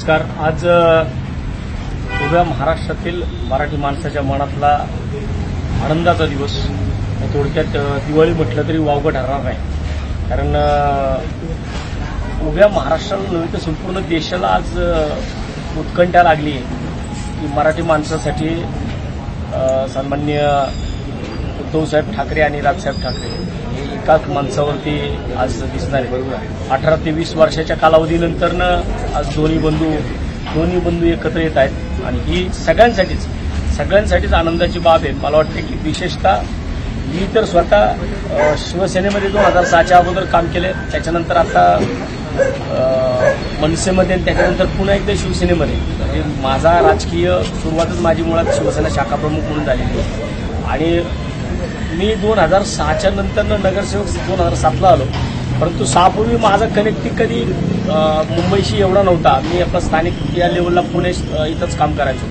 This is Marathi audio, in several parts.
नमस्कार. आज उभ्या महाराष्ट्रातील मराठी माणसाच्या मनातला आनंदाचा दिवस. थोडक्यात दिवाळी म्हटलं तरी वावगं ठरणार नाही. कारण उभ्या महाराष्ट्राला नव्हे तर संपूर्ण देशाला आज उत्कंठा लागली आहे. की मराठी माणसासाठी सन्मान्य उद्धवसाहेब ठाकरे आणि राजसाहेब ठाकरे. एकाच माणसावरती आज दिसणार आहे. बरोबर अठरा ते वीस वर्षाच्या कालावधीनंतरनं आज दोन्ही बंधू दोन्ही बंधू एकत्र येत आहेत. आणि ही सगळ्यांसाठीच सगळ्यांसाठीच आनंदाची बाब आहे. मला वाटते की विशेषतः मी तर स्वतः शिवसेनेमध्ये दोन हजार सहाच्या अगोदर काम केले. त्याच्यानंतर आता मनसेमध्ये आणि त्याच्यानंतर पुन्हा एकदा शिवसेनेमध्ये. म्हणजे माझा राजकीय सुरुवातच माझी मुळात शिवसेना शाखा प्रमुख म्हणून झालेली आणि मी दोन हजार सहाच्या नंतरनं नगरसेवक दोन हजार सातला आलो. परंतु सहापूर्वी माझा कनेक्टिंग कधी मुंबईशी एवढा नव्हता. मी आपला स्थानिक या लेवलला पुणे इथंच काम करायचो.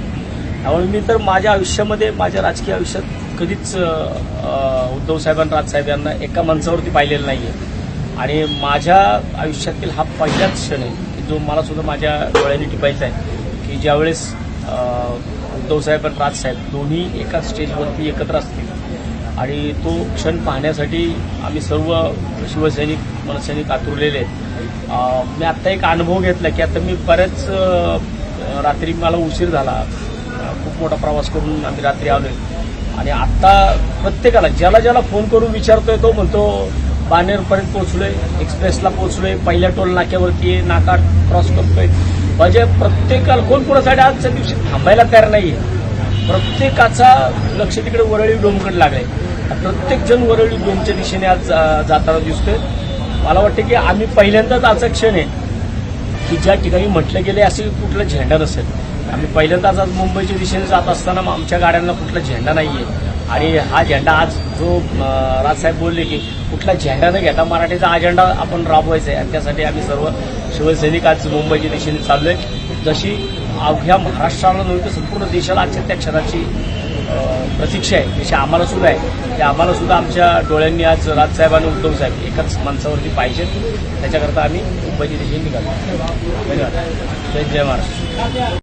त्यामुळे मी तर माझ्या आयुष्यामध्ये माझ्या राजकीय आयुष्यात कधीच उद्धव साहेब राजसाहेब यांना एका माणसावरती पाहिलेलं नाही आहे आणि माझ्या आयुष्यातील हा पहिलाच क्षण आहे की जो मला सुद्धा माझ्या डोळ्यांनी टिपायचा आहे की ज्यावेळेस उद्धव उद्धवसाहेब आणि राजसाहेब दोन्ही एकाच स्टेजवरती एकत्र असतील आणि तो क्षण पाहण्यासाठी आम्ही सर्व शिवसैनिक मनसैनिक आतुरलेले. आहेत मी आत्ता एक अनुभव घेतला की आता मी बऱ्याच रात्री मला उशीर झाला. खूप मोठा प्रवास करून आम्ही रात्री आलोय. आणि आत्ता प्रत्येकाला ज्याला ज्याला फोन करून विचारतोय तो म्हणतो बानेरपर्यंत पोचलोय एक्सप्रेसला पोचलोय पहिल्या टोल नाक्यावरती आहे, नाका क्रॉस करतोय. म्हणजे प्रत्येकाला कोण कोणासाठी आजच्या दिवशी थांबायला तयार नाही आहे प्रत्येकाचा लक्ष तिकडे वरळी डोमकडे लागलाय. प्रत्येक जण वरळी डोमच्या दिशेने आज जाताना दिसतोय. मला वाटतं की आम्ही पहिल्यांदाच असा क्षण आहे की ज्या ठिकाणी म्हटलं गेले असे कुठला झेंडा नसेल. आम्ही पहिल्यांदाच आज मुंबईच्या दिशेने जात असताना मग आमच्या गाड्यांना कुठला झेंडा नाहीये. आणि हा झेंडा आज जो राजसाहेब बोलले की कुठला झेंडा न घेता मराठीचा अजेंडा आपण राबवायचा आहे. आणि त्यासाठी आम्ही सर्व शिवसैनिक आज मुंबईच्या दिशेने चाललोय. जशी अवघ्या महाराष्ट्राला नव्हे तर संपूर्ण देशाला आजच्या त्या क्षणाची प्रतीक्षा आहे. जशी आम्हाला सुद्धा आहे. की आम्हाला सुद्धा आमच्या डोळ्यांनी आज राजसाहेब आणि उद्धव साहेब एकाच माणसावरती पाहिजेत त्याच्याकरता आम्ही मुंबईची दिशेने निघालो. धन्यवाद. जय जय महाराष्ट्र.